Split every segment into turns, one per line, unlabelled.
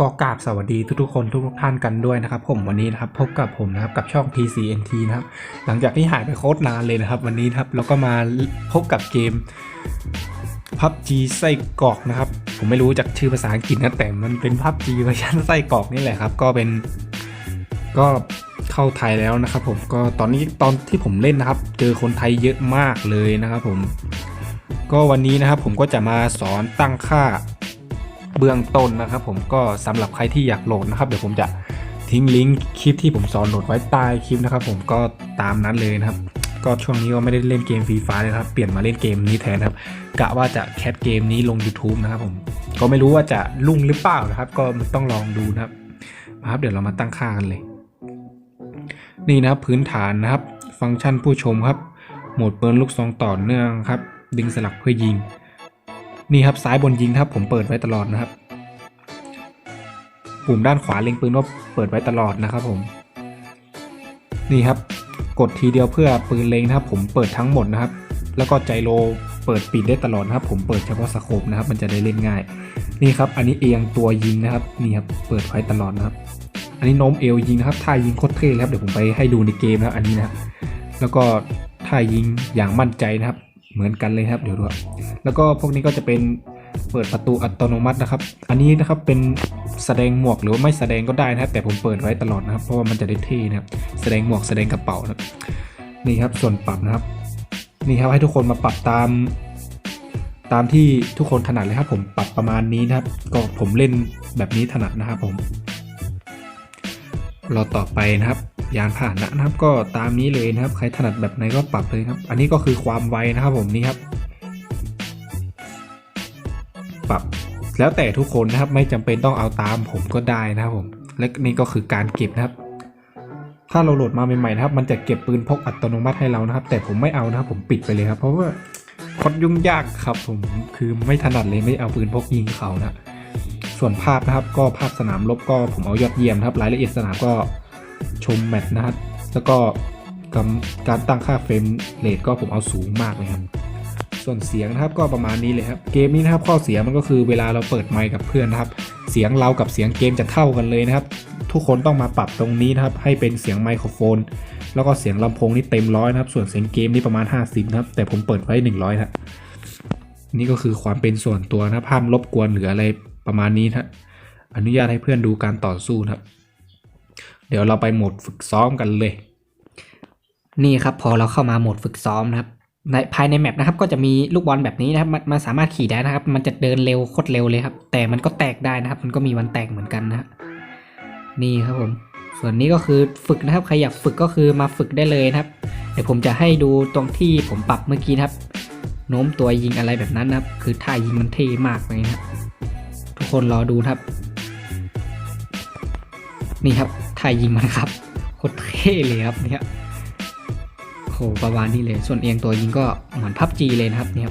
ก็กราบสวัสดีทุกๆคนทุกๆท่านกันด้วยนะครับ ผมวันนี้นะครับพบกับผมนะครับกับช่อง PCNT นะครับหลังจากที่หายไปโคตรนานเลยนะครับ วันนี้นะครับเราก็มาพบกับเกม PUBG ไส้กรอกนะครับ ผมไม่รู้จากชื่อภาษาอังกฤษนะแต่มันเป็น PUBG เวอร์ชันไส้กรอกนี่แหละครับ ก็เป็นก็เข้าไทยแล้วนะครับ ผมก็ตอนนี้ตอนที่ผมเล่นนะครับ เจอคนไทยเยอะมากเลยนะครับ ผม ก็วันนี้นะครับผมก็จะมาสอนตั้งค่า เบื้องต้นนะครับ ผมก็สำหรับใครที่อยากโหลดนะครับเดี๋ยวผมจะทิ้งลิงก์คลิปที่ผมสอนโหลดไว้ใต้คลิปนะครับ ผมก็ตามนั้นเลยนะครับ ก็ช่วงนี้ก็ไม่ได้เล่นเกมฟรีไฟเลยครับ เปลี่ยนมาเล่นเกมนี้แทนครับกะว่าจะแคสเกมนี้ลง YouTube นะครับผมก็ไม่รู้ว่าจะลุ่งหรือเปล่านะครับ ก็ต้องลองดูนะครับมาครับเดี๋ยวเรามาตั้งค่ากันเลย นี่นะครับพื้นฐานนะครับ ฟังก์ชันผู้ชมครับ โหมดเปืนลูกซองต่อเนื่องครับ ดึงสลักเพื่อยิง นี่ครับซ้ายบนยิงครับผมเปิดไว้ตลอดนะครับ ปุ่มด้านขวาเล็งปืนว่าเปิดไว้ตลอดนะครับผมนี่ครับ กดทีเดียวเพื่อปืนเล็งนะครับ ผมเปิดทั้งหมดนะครับ แล้วก็ใจโลเปิดปิดได้ตลอดนะครับ ผมเปิดเฉพาะสโคปนะครับ มันจะได้เล่นง่าย นี่ครับ อันนี้เอียงตัวยิงนะครับนี่ครับเปิดไว้ตลอดนะครับ อันนี้โน้มเอวยิงนะครับท่ายิงโคตรเท่เลยครับเดี๋ยวผมไปให้ดูในเกมนะครับอันนี้นะครับแล้วก็ท่ายิงอย่างมั่นใจนะครับ เหมือนกันเลยครับเดี๋ยวดูครับแล้วก็พวกนี้ก็จะเป็นเปิดประตูอัตโนมัตินะครับ อันนี้นะครับเป็นแสดงหมวกหรือว่าไม่แสดงก็ได้นะครับ แต่ผมเปิดไว้ตลอดนะครับ เพราะว่ามันจะได้เท่นะครับ แสดงหมวกแสดงกระเป๋านะนี่ครับส่วนปรับนะครับนี่ครับให้ทุกคนมาปรับตาม ตามที่ทุกคนถนัดเลยครับ ผมปรับประมาณนี้นะครับ ก็ผมเล่นแบบนี้ถนัดนะครับผมเราต่อไปนะครับ ยานพาหนะนะครับ ก็ตามนี้เลยนะครับ ใครถนัดแบบไหนก็ปรับเลยครับ อันนี้ก็คือความไวนะครับผมนี่ครับ ปรับแล้วแต่ทุกคนนะครับไม่จำเป็นต้องเอาตามผมก็ได้นะครับผมและนี่ก็คือการเก็บนะครับ ถ้าเราโหลดมาใหม่ๆนะครับ มันจะเก็บปืนพกอัตโนมัติให้เรานะครับ แต่ผมไม่เอานะครับ ผมปิดไปเลยครับ เพราะว่าคดยุ่งยากครับ ผมคือไม่ถนัดเลยไม่เอาปืนพกยิงเขานะส่วนภาพนะครับ ก็ภาพสนามรบก็ผมเอายอดเยี่ยมครับ รายละเอียดสนามก็ ชมแมตช์นะครับ แล้วก็การตั้งค่าเฟรมเรทก็ผมเอาสูงมากเลยครับ ส่วนเสียงนะครับก็ประมาณนี้เลยครับ เกมนี้นะครับข้อเสียมันก็คือเวลาเราเปิดไมค์กับเพื่อนนะครับ เสียงเรากับเสียงเกมจะเท่ากันเลยนะครับ ทุกคนต้องมาปรับตรงนี้นะครับ ให้เป็นเสียงไมโครโฟน แล้วก็เสียงลำโพงนี่เต็มร้อยนะครับ ส่วนเสียงเกมนี่ประมาณ 50นะครับ แต่ผมเปิดไว้ 100ครับนี่ก็คือความเป็นส่วนตัวนะครับห้ามรบกวนหรืออะไรประมาณนี้นะอนุญาตให้เพื่อนดูการต่อสู้นะครับ เดี๋ยวเราไปโหมดฝึกซ้อมกันเลย
นี่ครับพอเราเข้ามาโหมดฝึกซ้อมนะครับในภายในแมปนะครับก็จะมีลูกบอลแบบนี้นะครับมันมันสามารถขี่ได้นะครับ มันจะเดินเร็วโคตรเร็วเลยครับ แต่มันก็แตกได้นะครับ มันก็มีวันแตกเหมือนกันนะนี่ครับผม ส่วนนี้ก็คือฝึกนะครับใครอยากฝึกก็คือมาฝึกได้เลยนะครับ เดี๋ยวผมจะให้ดูตรงที่ผมปรับเมื่อกี้นะครับโน้มตัวยิงอะไรแบบนั้นนะครับ คือท่ายิงมันเท่มากเลยนะทุกคนรอดูนะครับ นี่ครับ ท่ายิงมันครับโคตรเท่เลยครับเนี่ยโอ้โหประมาณนี้เลย ส่วนเอียงตัวยิงก็เหมือนพับจีเลยนะครับเนี่ย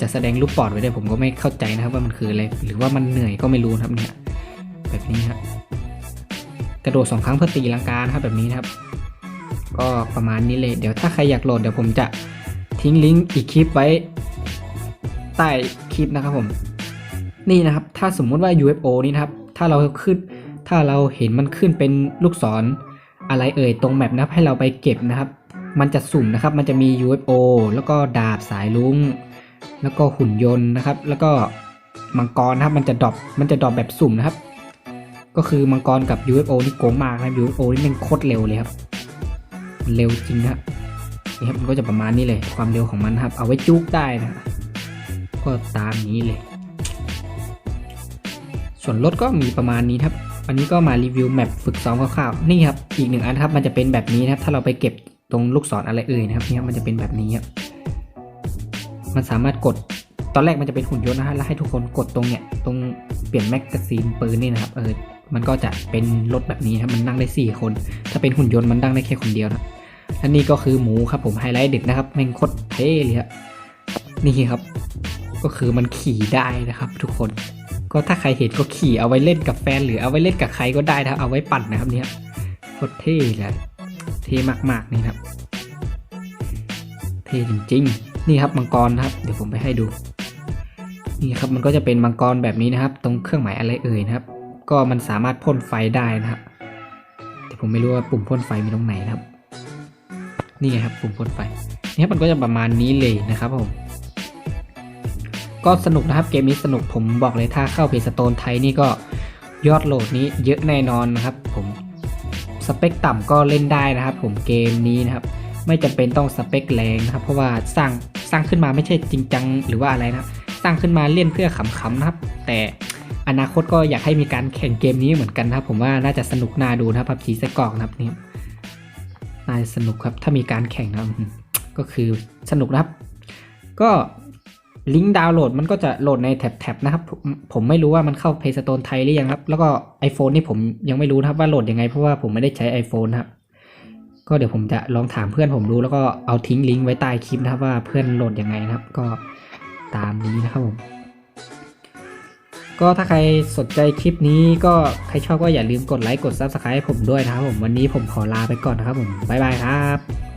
จะแสดงรูปปอดไว้ได้ผมก็ไม่เข้าใจนะครับว่ามันคืออะไรหรือว่ามันเหนื่อยก็ไม่รู้นะครับเนี่ยแบบนี้ครับกระโดดสองครั้งเพื่อตีลังกานะครับแบบนี้นะครับ ก็ประมาณนี้เลยเดี๋ยวถ้าใครอยากโหลดเดี๋ยวผมจะทิ้งลิงก์อีกคลิปไว้ใต้คลิปนะครับผม นี่นะครับ ถ้าสมมุติว่า UFO นี่นะครับ ถ้าเราขึ้น ถ้าเราเห็นมันขึ้นเป็นลูกศรอะไรเอ่ยตรงแมปนะครับให้เราไปเก็บนะครับ มันจะสุ่มนะครับ มันจะมี UFO แล้วก็ดาบสายลุงแล้วก็หุ่นยนต์นะครับ แล้วก็มังกรนะครับ มันจะดรอปมันจะดรอปแบบสุ่มนะครับ ก็คือมังกรกับ UFO นี่โกงมากนะครับ UFO นี่มันโคตรเร็วเลยครับเร็วจริงนะครับนี่ครับมันก็จะประมาณนี้เลย ความเร็วของมันนะครับ เอาไว้จุกได้นะก็ตามนี้เลย ส่วนรถก็มีประมาณนี้ครับ วันนี้ก็มารีวิวแมปฝึกซ้อมคร่าวๆนี่ครับอีกหนึ่งอันครับมันจะเป็นแบบนี้นะครับ ถ้าเราไปเก็บตรงลูกศรอะไรเอ่ยนะครับเนี่ยมันจะเป็นแบบนี้ครับมันสามารถกดตอนแรกมันจะเป็นหุ่นยนต์นะฮะแล้วให้ทุกคนกดตรงเนี่ยตรงเปลี่ยนแม็กกาซีนปืนนี่นะครับเออมันก็จะเป็นรถแบบนี้ครับมันนั่งได้ 4 คน ถ้าเป็นหุ่นยนต์มันนั่งได้แค่คนเดียวนะและนี่ก็คือหมูครับผมไฮไลท์เด็ดนะครับแม่งโคตรเท่เลยครับนี่ครับ ก็คือมันขี่ได้นะครับ ทุกคน ก็ถ้าใครเห็นก็ขี่เอาไว้เล่นกับแฟน หรือเอาไว้เล่นกับใครก็ได้นะครับเอาไว้ปั่นนะครับเนี่ยโคตรเท่เลยเท่มากๆนี่ครับ เท่จริงๆ นี่ครับมังกรนะครับ เดี๋ยวผมไปให้ดู นี่ครับมันก็จะเป็นมังกรแบบนี้นะครับ ตรงเครื่องหมายอะไรเอ่ยนะครับ ก็มันสามารถพ่นไฟได้นะครับแต่ผมไม่รู้ว่าปุ่มพ่นไฟมีตรงไหนนะครับ นี่ไงครับปุ่มพ่นไฟนี่ครับมันก็จะประมาณนี้เลยนะครับผม ก็สนุกนะครับเกมนี้สนุกผมบอกเลยถ้าเข้าเพจสโตนไทยนี่ก็ยอดโหลดนี้เยอะแน่นอนนะครับ ผมสเปคต่ำก็เล่นได้นะครับ ผมเกมนี้นะครับ ไม่จำเป็นต้องสเปคแรงนะครับ เพราะว่าสร้างสร้างขึ้นมาไม่ใช่จริงจังหรือว่าอะไรนะครับสร้างขึ้นมาเล่นเพื่อขำๆนะครับ แต่อนาคตก็อยากให้มีการแข่งเกมนี้เหมือนกันนะครับ ผมว่าน่าจะสนุกน่าดูนะครับพับจีสกอกนะครับนี่น่าจะสนุกครับถ้ามีการแข่งนะก็คือสนุกนะครับ ก็ ลิงก์ดาวน์โหลดมันก็จะโหลดในแท็บๆนะครับ ผมไม่รู้ว่ามันเข้า Play Store ไทยหรือยังครับ แล้วก็ iPhone นี่ผมยังไม่รู้นะครับว่าโหลดยังไงเพราะว่าผมไม่ได้ใช้ iPhone นครับ ก็เดี๋ยวผมจะลองถามเพื่อนผมดูแล้วก็เอาทิ้งลิงก์ไว้ใต้คลิปนะครับว่าเพื่อนโหลดยังไงนะครับ ก็ตามนี้นะครับผม ก็ถ้าใครสนใจคลิปนี้ก็ใครชอบก็อย่าลืมกดไลค์กด Subscribe ให้ผมด้วยนะครับผมวันนี้ผมขอลาไปก่อนนะครับผมบ๊ายบายครับ